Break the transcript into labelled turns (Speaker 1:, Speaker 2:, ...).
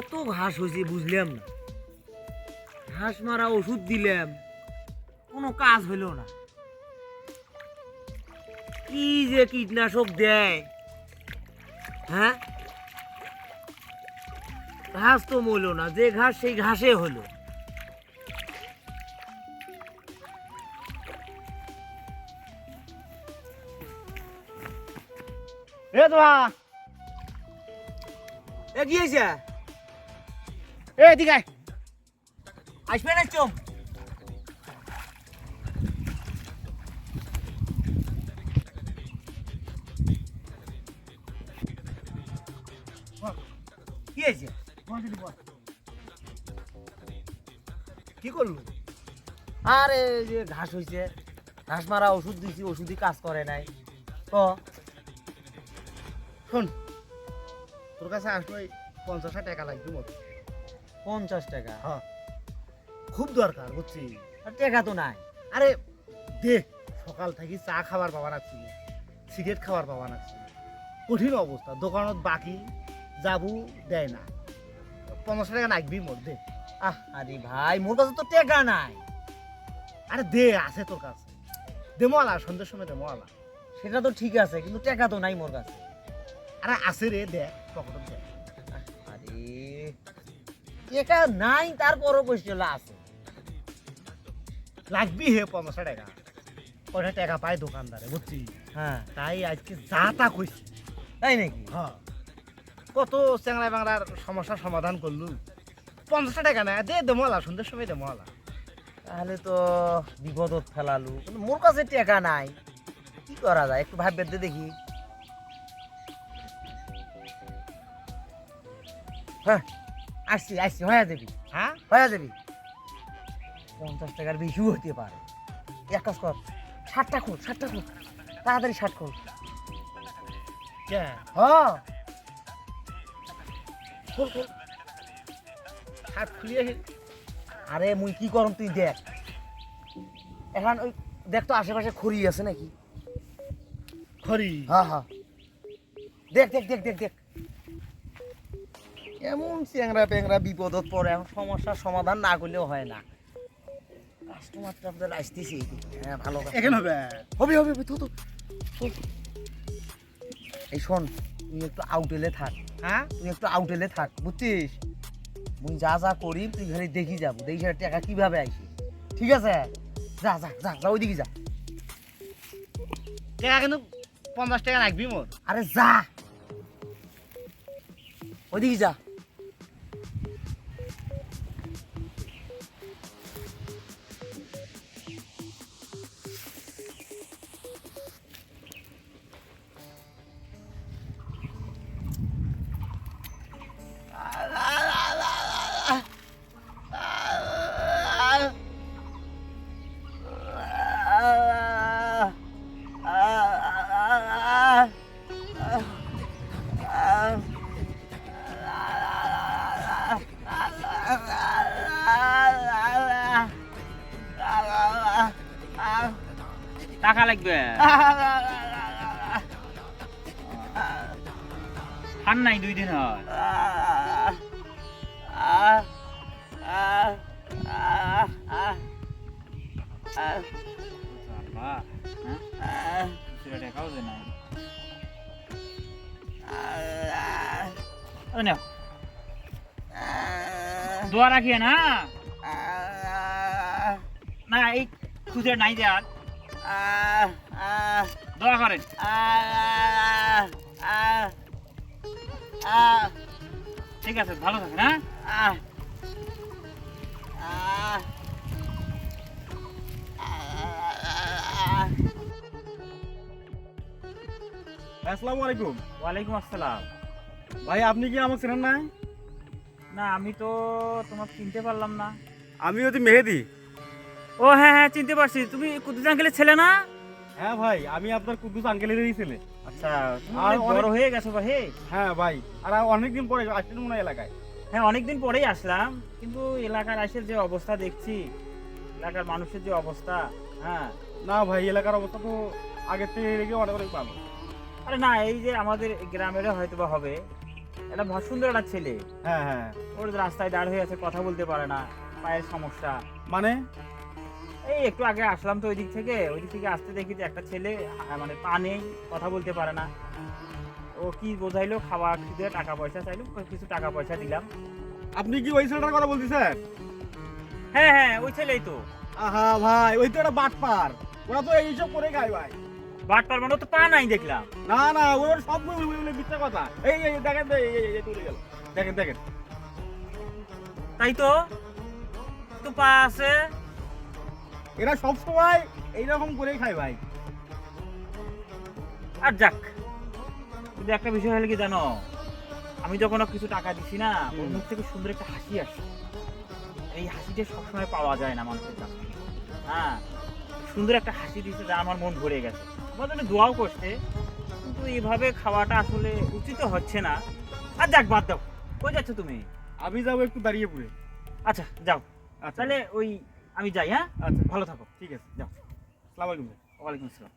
Speaker 1: এত ঘাস হয়েছে বুঝলাম না। ঘাস মারা ওষুধ দিলাম কোনো কাজ হইল না। কি যে কীটনাশক দেয় হ্যাঁ? ঘাস তো মইল না যে ঘাস সেই ঘাসে হলো।
Speaker 2: এ তোরা।
Speaker 1: এ কি হয়েছে?
Speaker 2: এ এদিকে।
Speaker 1: আসবে না কি হয়েছে?
Speaker 2: কি করলু?
Speaker 1: আরে যে ঘাস হয়েছে ঘাস মারা ওষুধ দিছি, ওষুধই কাজ করে নাই। তো
Speaker 2: শোন, তোর কাছে আসলো পঞ্চাশ টাকা লাগবে মতো।
Speaker 1: পঞ্চাশ টাকা।
Speaker 2: হ্যাঁ। খুব দরকার বুঝছি?
Speaker 1: আর টাকা তো নাই।
Speaker 2: আরে দেখ সকাল থেকে চা খাবার পাওয়া রাখছি সিগারেট খাবার পাওয়া রাখছি কঠিন অবস্থা দোকানত বাকি যাবু দেয় না। পঞ্চাশ টাকা লাগবি মোর দে।
Speaker 1: আহ আরে ভাই মোর কাছে তো টাকা নাই।
Speaker 2: আরে দে আছে তোর কাছে। দে মলা সন্ধ্যের সময় দে মলা
Speaker 1: সেটা তো ঠিক আছে কিন্তু টাকা তো নাই মোর কাছে।
Speaker 2: আরে আছে রে দে পকেটত দে।
Speaker 1: আরে টাকা নাই তারপরও কোশ্চেন আছে।
Speaker 2: লাগবি হে পঞ্চাশ টাকা। কয়টা টাকা পায় দোকানদারে বুঝছি?
Speaker 1: হ্যাঁ।
Speaker 2: তাই আজকে যা তা কইছি।
Speaker 1: তাই নাকি?
Speaker 2: হ্যাঁ। কত চ্যাংরা ব্যাংরার সমস্যার সমাধান করলু? পঞ্চাশ টাকা না দে দে মলা সন্ধ্যের সময় দে মলা
Speaker 1: তাহলে তো বিপদত ফেলালু কিন্তু মোর কাছে টাকা নাই। কি করা যায় একটু ভাববে দে দেখি। হ্যাঁ। আসছি আসছি হয়ে যাবি।
Speaker 2: হ্যাঁ?
Speaker 1: হয়ে যাবি। পঞ্চাশ টাকার বেশিও হতে পারে। এক কাজ কর ষাটটা খোল ষাটটা খোল তাড়াতাড়ি ষাট খোল। হ্যাঁ
Speaker 2: খোল খোল। হাত খুলিয়ে
Speaker 1: আরে মুই কি করম তুই দেখ। এখন ওই দেখ তো আশেপাশে খড়ি আছে নাকি?
Speaker 2: খড়ি?
Speaker 1: হ্যাঁ হ্যাঁ। দেখ দেখ দেখ দেখ দেখ। এমন চ্যাংরা প্যাংরা বিপদত পড়ে এখন সমস্যার সমাধান না করলেও হয় না। কাস্টমার টাস্টমার আসতেছি। হ্যাঁ ভালো
Speaker 2: এখানে হবে?
Speaker 1: হবে হবে হবে তো তো এই শোন তুই একটু আউটেলে থাক।
Speaker 2: হ্যাঁ?
Speaker 1: তুই একটু আউটেলে থাক বুঝছিস? মুই যা যা করি তুই ঘরে দেখি যাব। দেখি সেটা টাকা কীভাবে আইসি ঠিক আছে? যা যা যা যা ওইদিকে যা।
Speaker 2: টাকা কিন্তু পঞ্চাশ টাকা লাগবি মোর।
Speaker 1: আরে যা। ওইদিকে যা।
Speaker 3: টাকা লাগবে। খান নাই দুই দিন হয়। টাকাও দে নাই। ওই দোয়া রাখিয়ে না? না, এই খুচরা নাই যে আর। দোয়া করেন ঠিক আছে ভালো থাকেন হ্যাঁ?
Speaker 4: আসসালামু আলাইকুম।
Speaker 3: ওয়ালাইকুম আসসালাম।
Speaker 4: ভাই আপনি কি আমাকে চেনেন নাই
Speaker 3: না আমি তো তোমার চিনতে পারলাম না।
Speaker 4: আমি হচ্ছে মেহেদি।
Speaker 3: ও হ্যাঁ হ্যাঁ চিনতে পারছি। তুমি কুদ্দুস আঙ্কেলের ছেলে না?
Speaker 4: হ্যাঁ ভাই আমি আপনার কুদ্দুস আঙ্কেলেরই ছেলে।
Speaker 3: আচ্ছা
Speaker 4: আর
Speaker 3: বড় হয়ে গেছো হে।
Speaker 4: হ্যাঁ ভাই আর অনেকদিন পরে আসছেন মনে এলাকায়।
Speaker 3: হ্যাঁ অনেকদিন পরেই আসলাম কিন্তু এলাকার আইসের যে অবস্থা দেখছি এলাকার মানুষের যে অবস্থা হ্যাঁ।
Speaker 4: না ভাই এলাকার অবস্থা তো আগের থেকে অনেক অনেক ভালো।
Speaker 3: আরে না এই যে আমাদের গ্রামেরও হয়তো বা হবে। এটা ভর সুন্দর একটা ছেলে।
Speaker 4: হ্যাঁ হ্যাঁ।
Speaker 3: ওর রাস্তায় দাঁড় হয়ে আছে কথা বলতে পারে না পায়ের সমস্যা।
Speaker 4: মানে?
Speaker 3: এই একটু আগে আসলাম তো ওই দিক থেকে ওই দিক থেকে আসতে দেখি যে একটা ছেলে মানে পা নেই কথা বলতে পারে না। ও কি বোঝাইলো খাওয়া খিদে টাকা পয়সা চাইলো কিছু টাকা পয়সা দিলাম।
Speaker 4: আপনি কি ওই ছেলেটার কথা বলতেছেন?
Speaker 3: হ্যাঁ হ্যাঁ ওই ছেলেই তো।
Speaker 4: আহা ভাই ওই তো একটা বাটপার। ওরা তো এইসব করে খায় ভাই।
Speaker 3: বাটপার মানে তো পা নাই দেখলাম।
Speaker 4: না না ওর সব মিথ্যা কথা। এই এই দেখেন এই গেল। দেখেন দেখেন।
Speaker 3: তাই তো? তো পা আছে।
Speaker 4: এরা সব সময় এইরকম করেই খায় ভাই।
Speaker 3: আর যাক কিন্তু একটা বিষয় হলে কি জানো? আমি যখন কিছু টাকা দিছি না ওর মুখ থেকে সুন্দর একটা হাসি আসে। এই হাসিটা সবসময় পাওয়া যায় না মানুষের কাছ থেকে। হ্যাঁ সুন্দর একটা হাসি দিচ্ছে যা আমার মন ভরে গেছে। আমার জন্য দোয়াও করছে কিন্তু এইভাবে খাওয়াটা আসলে উচিত হচ্ছে না। আর যাক বাদ দাও। কই যাচ্ছ তুমি?
Speaker 4: আমি যাব একটু দাঁড়িয়ে পড়ে।
Speaker 3: আচ্ছা যাও।
Speaker 4: আচ্ছা।
Speaker 3: তাহলে ওই আমি যাই হ্যাঁ?
Speaker 4: আচ্ছা।
Speaker 3: ভালো থাকো।
Speaker 4: ঠিক আছে
Speaker 3: যাও।
Speaker 4: সালাম আলাইকুম।
Speaker 3: ওয়ালাইকুম আসসালাম।